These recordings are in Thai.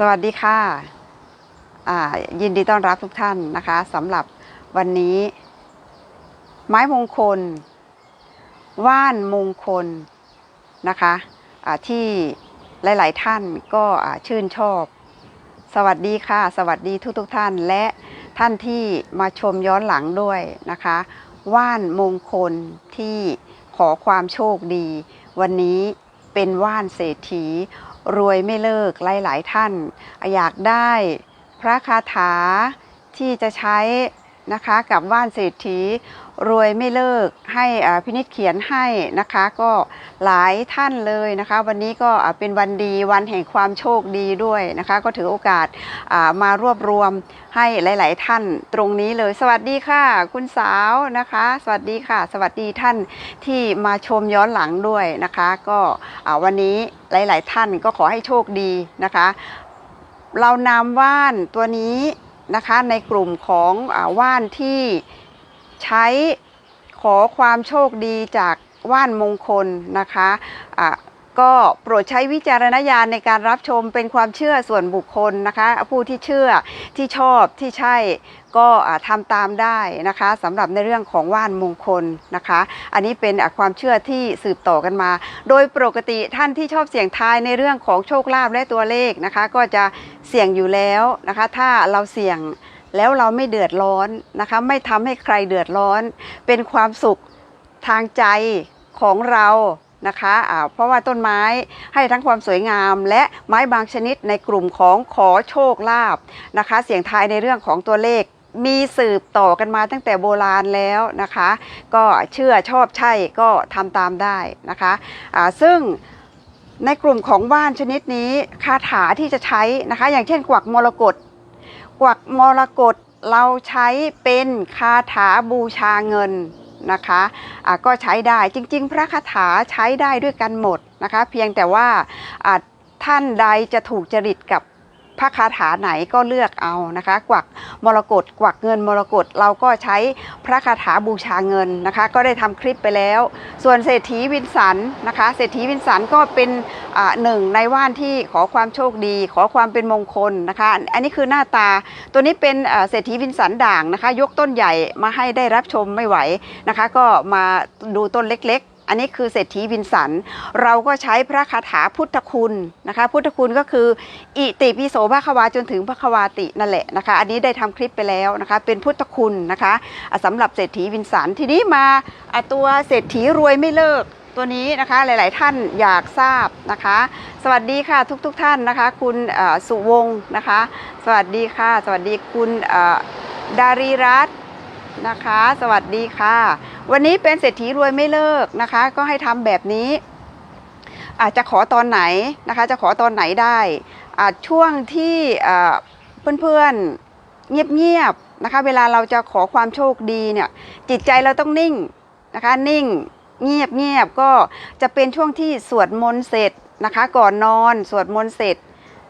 สวัสดีค่ะยินดีต้อนรับทุกท่านนะคะสำหรับวันนี้ ไม้มงคล ว่านมงคลนะคะอ่าที่หลาย ๆ ท่านก็ชื่นชอบ สวัสดีค่ะ สวัสดีทุกๆทท่านและท่านที่มาชมย้อนหลังด้วยนะคะ ว่านมงคลที่ขอความโชคดี วันนี้เป็นว่านเศรษฐี รวยไม่เลิกหลาย ๆ ท่าน อยากได้พระคาถาที่จะใช้ นะคะกับว่านเศรษฐีรวยไม่เลิกให้พินิจเขียนให้นะคะก็หลายท่านเลยนะคะ วันนี้ก็เป็นวันดีวันแห่งความโชคดีด้วยนะคะ ก็ถือโอกาสมารวบรวมให้หลาย ๆ ท่านตรงนี้เลย สวัสดีค่ะ คุณสาวนะคะ สวัสดีค่ะ สวัสดีท่านที่มาชมย้อนหลังด้วยนะคะ ก็วันนี้หลาย ๆ ท่านก็ขอให้โชคดีนะคะ เรานำว่านตัวนี้ นะคะในกลุ่มของอว่านที่ใช้ขอความโชคดีจากว่านมงคลนะคะะ ก็โปรดใช้วิจารณญาณในการรับชมเป็นความเชื่อส่วนบุคคลนะคะ ผู้ที่เชื่อที่ชอบที่ใช่ก็อ่าทำตามได้นะคะสำหรับในเรื่องของว่านมงคลนะคะ อันนี้เป็นความเชื่อที่สืบต่อกันมา โดยปกติท่านที่ชอบเสี่ยงทายในเรื่องของโชคลาภและตัวเลขนะคะ ก็จะเสี่ยงอยู่แล้วนะคะ ถ้าเราเสี่ยงแล้วเราไม่เดือดร้อนนะคะ ไม่ทำให้ใครเดือดร้อน เป็นความสุขทางใจของเรา นะคะอ่าเพราะว่าต้นไม้ให้ทั้งความสวยงาม และไม้บางชนิดในกลุ่มของขอโชคลาภนะคะ เสียงทายในเรื่องของตัวเลขมีสืบต่อกันมาตั้งแต่โบราณแล้วนะคะ ก็เชื่อชอบใช่ก็ทำตามได้นะคะอ่าซึ่งในกลุ่มของว่านชนิดนี้คาถาที่จะใช้นะคะ อย่างเช่นกวักมรกตกวักมรกตเราใช้เป็นคาถาบูชาเงิน นะคะะก็ใช้ได้จริง ๆ พระคาถาใช้ได้ด้วยกันหมดนะคะ เพียงแต่ว่าท่านใดจะถูกจริตกับ พระคาถาไหนก็เลือกเอานะคะ กวักมรกตกวักเงินมรกตเราก็ใช้พระคาถาบูชาเงินนะคะ ก็ได้ทำคลิปไปแล้ว ส่วนเศรษฐีวินสันนะคะ เศรษฐีวินสันก็เป็นหนึ่งในว่านที่ขอความโชคดี ขอความเป็นมงคลนะคะ อันนี้คือหน้าตาตัวนี้เป็นเศรษฐีวินสันด่างนะคะ ยกต้นใหญ่มาให้ได้รับชมไม่ไหวนะคะ ก็มาดูต้นเล็กๆ อันนี้คือเศรษฐีวินสัน เราก็ใช้พระคาถาพุทธคุณนะคะ พุทธคุณก็คืออิติปิโสภควาจนถึงภควาตินั่นแหละนะคะ อันนี้ได้ทำคลิปไปแล้วนะคะ เป็นพุทธคุณนะคะอะสำหรับเศรษฐีวินสันทีนี้มาตัวเศรษฐีรวยไม่เลิกตัวนี้นะคะหลาย ๆ ท่านอยากทราบนะคะ สวัสดีค่ะทุกๆทท่านนะคะ คุณสุวงศ์นะคะ สวัสดีค่ะ สวัสดีคุณดารีรัตน์นะคะ สวัสดีค่ะ วันนี้เป็นเศรษฐีรวยไม่เลิกนะคะ ก็ให้ทำแบบนี้อาจจะขอตอนไหนนะคะ จะขอตอนไหนได้อ่าช่วงที่อ่าเพื่อนๆเงียบๆนะคะ เวลาเราจะขอความโชคดีเนี่ยจิตใจเราต้องนิ่งนะคะ นิ่งเงียบเงียบก็จะเป็นช่วงที่สวดมนต์เสร็จนะคะ ก่อนนอนสวดมนต์เสร็จ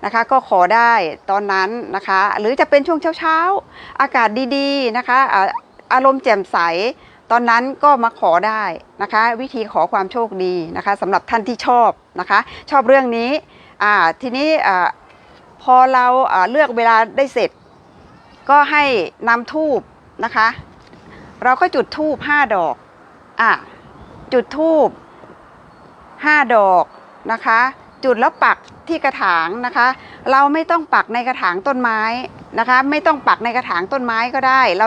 นะคะ ก็ขอได้ตอนนั้นนะคะ หรือจะเป็นช่วงเช้าๆ อากาศดีๆนะคะ อารมณ์แจ่มใส ตอนนั้นก็มาขอได้นะคะ วิธีขอความโชคดีนะคะสำหรับท่านที่ชอบนะคะ ชอบเรื่องนี้อ่าทีนี้พอเราเลือกเวลาได้เสร็จ ก็ให้นำทูบนะคะ เราก็จุดทูบห้าดอกอะจุดทูบห้าดอกนะคะ จุดแล้วปักที่กระถางนะคะ เราไม่ต้องปักในกระถางต้นไม้นะคะ ไม่ต้องปักในกระถางต้นไม้ก็ได้ เรา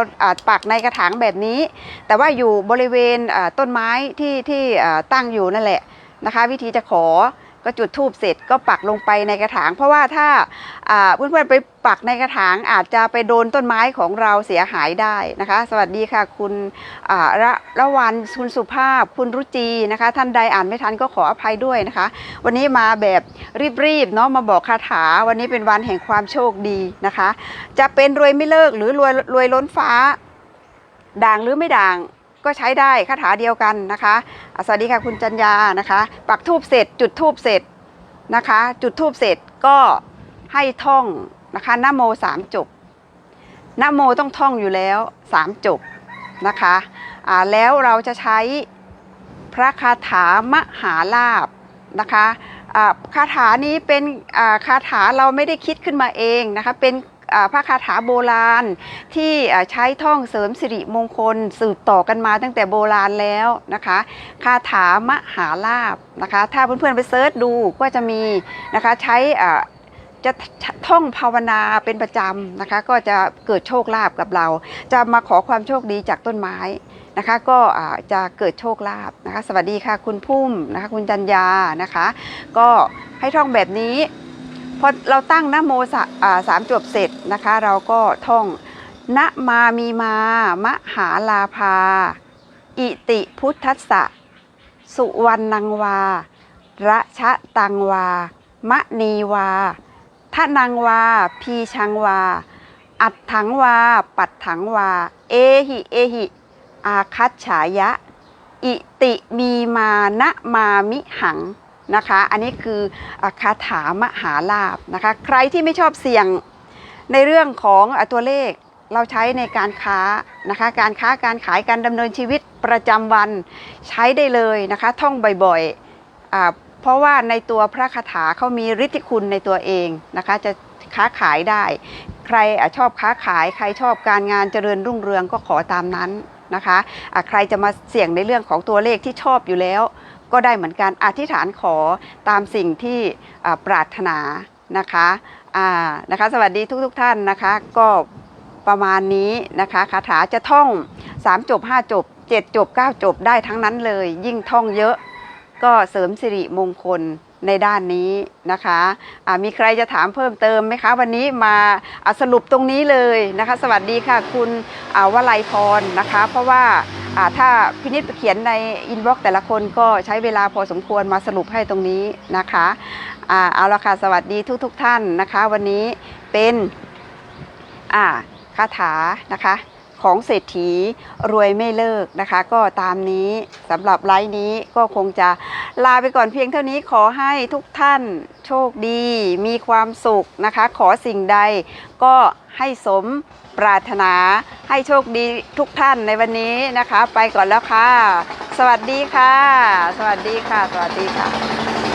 ปักในกระถางแบบนี้ แต่ว่าอยู่บริเวณต้นไม้ที่ที่ตั้งอยู่นั่นแหละนะคะ วิธีจะขอ ก็จุดทูบเสร็จก็ปักลงไปในกระถาง เพราะว่าถ้าเพื่อนๆไปปักในกระถางอาจจะไปโดนต้นไม้ของเราเสียหายได้นะคะ สวัสดีค่ะ คุณระระวันคุณสุภาพ คุณรุจีนะคะ ท่านใดอ่านไม่ทันก็ขออภัยด้วยนะคะ วันนี้มาแบบรีบๆเนาะมาบอกคาถา วันนี้เป็นวันแห่งความโชคดีนะคะ จะเป็นรวยไม่เลิกหรือรวยรวยล้นฟ้า ด่างหรือไม่ด่าง ก็ใช้ได้คาถาเดียวกันนะคะสวัสดีค่ะคุณจัญญานะคะ ปักทูบเสร็จ จุดทูบเสร็จนะคะ จุดทูบเสร็จก็ให้ท่องนะคะนโมสามจบนโมต้องท่องอยู่แล้วสามจบนะคะอ่าแล้วเราจะใช้พระคาถามหาลาบนะคะอ่าคาถานี้เป็นอ่าคาถาเราไม่ได้คิดขึ้นมาเองนะคะเป็น พระคาถาโบราณ ที่ใช้ท่องเสริมสิริมงคลสืบต่อกันมาตั้งแต่โบราณแล้วนะคะคาถามหาลาบนะคะถ้าเพื่อนๆไปเซิร์ชดูก็จะมีนะคะใช้จะท่องภาวนาเป็นประจำนะคะ ก็จะเกิดโชคลาภกับเรา จะมาขอความโชคดีจากต้นไม้นะคะ ก็จะเกิดโชคลาภนะคะ สวัสดีค่ะคุณพุ่มนะคะ คุณจันยานะคะ ก็ให้ท่องแบบนี้ พอเราตั้งนโมสะสามจบเสร็จนะคะ เราก็ท่องนะมามีมามะหาลาภา อิติพุทธัสสะสุวรรณังวา ระชะตังวามะนีวาทะนังวา พีชังวา อัดถังวา ปัดถังวา เอหิ เอหิ อาคัตฉายะ อิติมีมานะมามิหัง นะคะ อันนี้คือคาถามหาลาบนะคะ ใครที่ไม่ชอบเสี่ยงในเรื่องของตัวเลขเราใช้ในการค้านะคะ การค้าการขายการดำเนินชีวิตประจำวันใช้ได้เลยนะคะ ท่องบ่อยๆ เพราะว่าในตัวพระคาถาเขามีฤทธิคุณในตัวเองนะคะ จะค้าขายได้ ใครอชอบค้าขาย ใครชอบการงานเจริญรุ่งเรืองก็ขอตามนั้นนะคะะใครจะมาเสี่ยงในเรื่องของตัวเลขที่ชอบอยู่แล้ว ก็ได้เหมือนกันอธิษฐานขอตามสิ่งที่ปรารถนานะคะนะคะสวัสดีทุกๆทท่านนะคะก็ประมาณนี้นะคะคาถาจะท่อง 3 จบ 5 จบ 7 จบ 9 จบได้ทั้งนั้นเลย ยิ่งท่องเยอะก็เสริมสิริมงคลในด้านนี้นะคะะมีใครจะถามเพิ่มเติมไหมคะ วันนี้มาสรุปตรงนี้เลยนะคะ สวัสดีค่ะคุณวลัยพรนะคะ เพราะว่า ถ้าพินิจเขียนในอินบ็อกซ์แต่ละคนก็ใช้เวลาพอสมควรมาสรุปให้ตรงนี้นะคะอ่าเอาละค่ะสวัสดีทุกๆทท่านนะคะ วันนี้เป็นอ่าคาถานะคะ ของเศรษฐีรวยไม่เลิกนะคะ ก็ตามนี้สำหรับไลฟ์นี้ก็คงจะลาไปก่อนเพียงเท่านี้ขอให้ทุกท่านโชคดี มีความสุขนะคะ ขอสิ่งใดก็ให้สมปรารถนาให้โชคดีทุกท่านในวันนี้นะคะ ไปก่อนแล้วค่ะ สวัสดีค่ะ สวัสดีค่ะ สวัสดีค่ะ